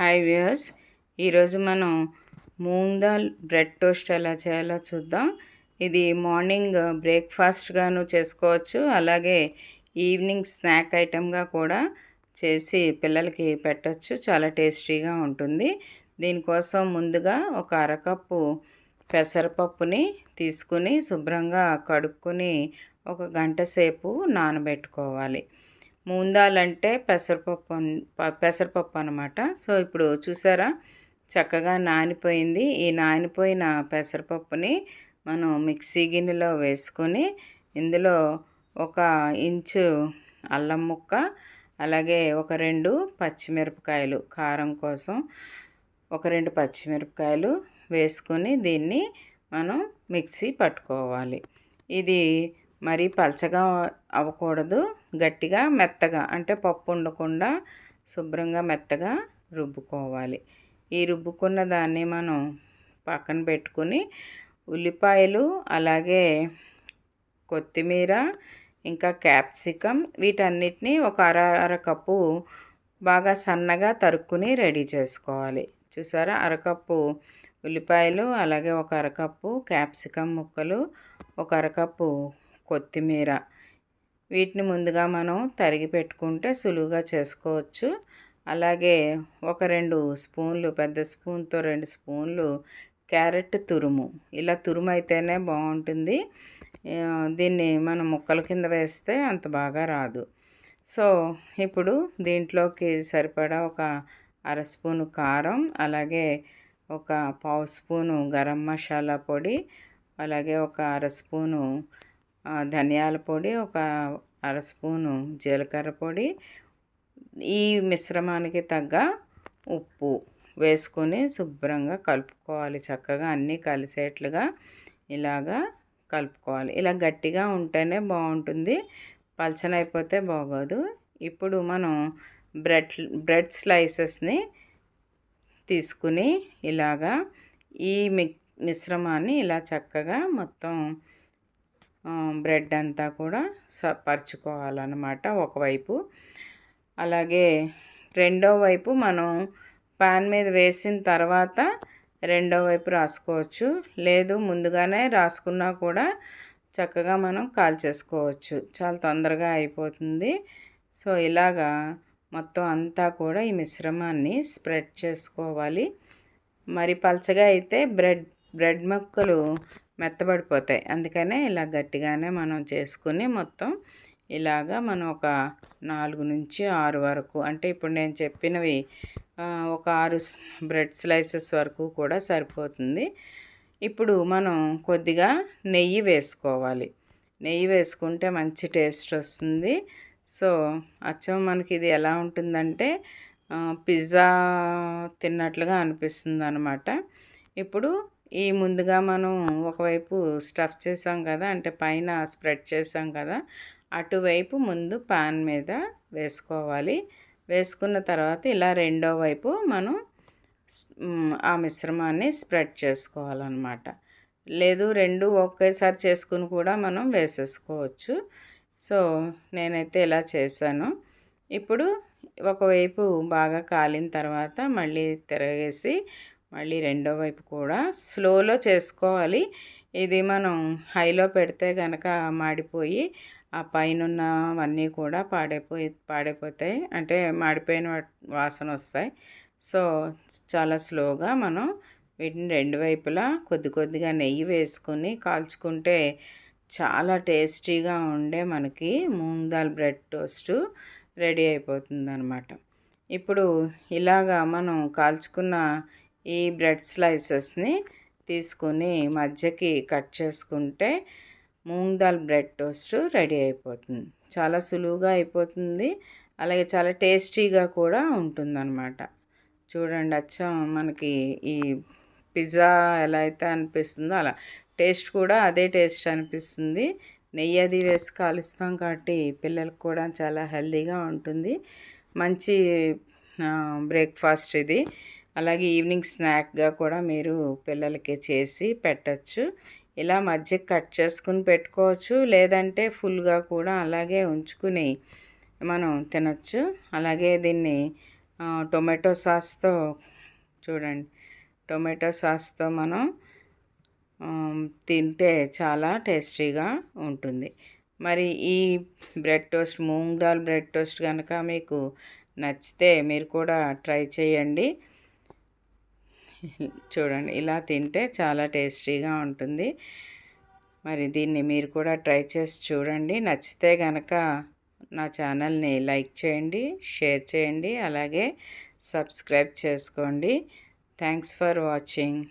Hi viewers ఈరోజు మనం moong dal bread toast ఎలా చేయాలో చూద్దాం. ఇది మార్నింగ్ uh, బ్రేక్ఫాస్ట్గాను చేసుకోవచ్చు. అలాగే ఈవినింగ్ స్నాక్ ఐటెంగా కూడా చేసి పిల్లలకి పెట్టచ్చు. చాలా టేస్టీగా ఉంటుంది. దీనికోసం ముందుగా ఒక అరకప్పు పెసరపప్పుని తీసుకుని శుభ్రంగా కడుక్కొని ఒక గంట సేపు నానబెట్టుకోవాలి. మూందాలంటే పెసరపప్పు పెసరపప్పు అనమాట సో ఇప్పుడు చూసారా? చక్కగా నానిపోయింది. ఈ నానిపోయిన పెసరపప్పుని మనం మిక్సీ గిన్నెలో వేసుకొని ఇందులో ఒక ఇంచు అల్లం ముక్క అలాగే ఒక రెండు పచ్చిమిరపకాయలు కారం కోసం ఒక రెండు పచ్చిమిరపకాయలు వేసుకొని దీన్ని మనం మిక్సీ పట్టుకోవాలి. ఇది మరీ పలచగా అవ్వకూడదు. గట్టిగా మెత్తగా అంటే పప్పు ఉండకుండా శుభ్రంగా మెత్తగా రుబ్బుకోవాలి. ఈ రుబ్బుకున్న దాన్ని మనం పక్కన పెట్టుకుని ఉల్లిపాయలు అలాగే కొత్తిమీర ఇంకా క్యాప్సికమ్ వీటన్నిటిని ఒక అర అర కప్పు బాగా సన్నగా తరుక్కుని రెడీ చేసుకోవాలి. చూసారా? అరకప్పు ఉల్లిపాయలు అలాగే ఒక అరకప్పు క్యాప్సికమ్ ముక్కలు ఒక అరకప్పు కొత్తిమీర. వీటిని ముందుగా మనం తరిగి పెట్టుకుంటే సులువుగా చేసుకోవచ్చు. అలాగే ఒక రెండు స్పూన్లు పెద్ద స్పూన్తో రెండు స్పూన్లు క్యారెట్ తురుము. ఇలా తురుము అయితేనే బాగుంటుంది దీన్ని మనం ముక్కల కింద వేస్తే అంత బాగా రాదు. సో ఇప్పుడు దీంట్లోకి సరిపడా ఒక అర స్పూను కారం అలాగే ఒక పావు స్పూను గరం మసాలా పొడి అలాగే ఒక అర స్పూను ధనియాల పొడి ఒక అర స్పూను జీలకర్ర పొడి ఈ మిశ్రమానికి తగ్గ ఉప్పు వేసుకొని శుభ్రంగా కలుపుకోవాలి. చక్కగా అన్నీ కలిసేట్లుగా ఇలాగా కలుపుకోవాలి. ఇలా గట్టిగా ఉంటేనే బాగుంటుంది. పలచనైపోతే బాగోదు. ఇప్పుడు మనం బ్రెడ్ బ్రెడ్ స్లైసెస్ని తీసుకుని ఇలాగా ఈ మి మిశ్రమాన్ని ఇలా చక్కగా మొత్తం బ్రెడ్ అంతా కూడా స పరుచుకోవాలన్నమాట ఒకవైపు. అలాగే రెండో వైపు మనం పాన్ మీద వేసిన తర్వాత రెండో వైపు రాసుకోవచ్చు. లేదు ముందుగానే రాసుకున్నా కూడా చక్కగా మనం కాల్చేసుకోవచ్చు. చాలా తొందరగా అయిపోతుంది. సో ఇలాగా మొత్తం అంతా కూడా ఈ మిశ్రమాన్ని స్ప్రెడ్ చేసుకోవాలి. మరి పలచగా అయితే బ్రెడ్ బ్రెడ్ ముక్కలు మెత్తబడిపోతాయి. అందుకనే ఇలా గట్టిగానే మనం చేసుకుని మొత్తం ఇలాగా మనం ఒక నాలుగు నుంచి ఆరు వరకు అంటే ఇప్పుడు నేను చెప్పినవి ఒక ఆరు బ్రెడ్ స్లైసెస్ వరకు కూడా సరిపోతుంది. ఇప్పుడు మనం కొద్దిగా నెయ్యి వేసుకోవాలి. నెయ్యి వేసుకుంటే మంచి టేస్ట్ వస్తుంది. సో అచ్చం మనకి ఇది ఎలా ఉంటుందంటే పిజ్జా తిన్నట్లుగా అనిపిస్తుంది అనమాట ఇప్పుడు ఈ ముందుగా మనం ఒకవైపు స్టఫ్ చేసాం కదా అంటే పైన స్ప్రెడ్ చేసాం కదా అటువైపు ముందు పాన్ మీద వేసుకోవాలి. వేసుకున్న తర్వాత ఇలా రెండో వైపు మనం ఆ మిశ్రమాన్ని స్ప్రెడ్ చేసుకోవాలన్నమాట. లేదు రెండు ఒకేసారి చేసుకుని కూడా మనం వేసేసుకోవచ్చు. సో నేనైతే ఇలా చేశాను. ఇప్పుడు ఒకవైపు బాగా కాలిన తర్వాత మళ్ళీ తిరగేసి మళ్ళీ రెండో వైపు కూడా స్లోలో చేసుకోవాలి. ఇది మనం హైలో పెడితే కనుక మాడిపోయి ఆ పైన ఉన్నవన్నీ కూడా పాడైపోయి పాడైపోతాయి. అంటే మాడిపోయిన వాసన వస్తాయి. సో చాలా స్లోగా మనం వీటిని రెండు వైపులా కొద్ది కొద్దిగా నెయ్యి వేసుకొని కాల్చుకుంటే చాలా టేస్టీగా ఉండే మనకి moong dal bread toast ready అయిపోతుంది అనమాట ఇప్పుడు ఇలాగా మనం కాల్చుకున్న ఈ బ్రెడ్ స్లైసెస్ని తీసుకొని మధ్యకి కట్ చేసుకుంటే moong dal bread toast ready అయిపోతుంది. చాలా సులువుగా అయిపోతుంది. అలాగే చాలా టేస్టీగా కూడా ఉంటుందన్నమాట. చూడండి అచ్చం మనకి ఈ పిజ్జా ఎలా అయితే అనిపిస్తుందో అలా. టేస్ట్ కూడా అదే టేస్ట్ అనిపిస్తుంది. నెయ్యి అది వేసి కాలుస్తాం కాబట్టి పిల్లలకు కూడా చాలా హెల్తీగా ఉంటుంది. మంచి బ్రేక్ఫాస్ట్ ఇది. అలాగే ఈవినింగ్ స్నాక్గా కూడా మీరు పిల్లలకి చేసి పెట్టచ్చు. ఇలా మధ్య కట్ చేసుకుని పెట్టుకోవచ్చు. లేదంటే ఫుల్గా కూడా అలాగే ఉంచుకుని మనం తినచ్చు. అలాగే దీన్ని టొమాటో సాస్తో చూడండి. టొమాటో సాస్తో మనం తింటే చాలా టేస్టీగా ఉంటుంది. మరి ఈ bread toast moong dal bread toast కనుక మీకు నచ్చితే మీరు కూడా ట్రై చేయండి. చూడండి ఇలా తింటే చాలా టేస్టీగా ఉంటుంది. మరి దీన్ని మీరు కూడా ట్రై చేసి చూడండి. నచ్చితే కనుక నా ఛానల్ని లైక్ చేయండి షేర్ చేయండి అలాగే సబ్స్క్రైబ్ చేసుకోండి. Thanks for watching.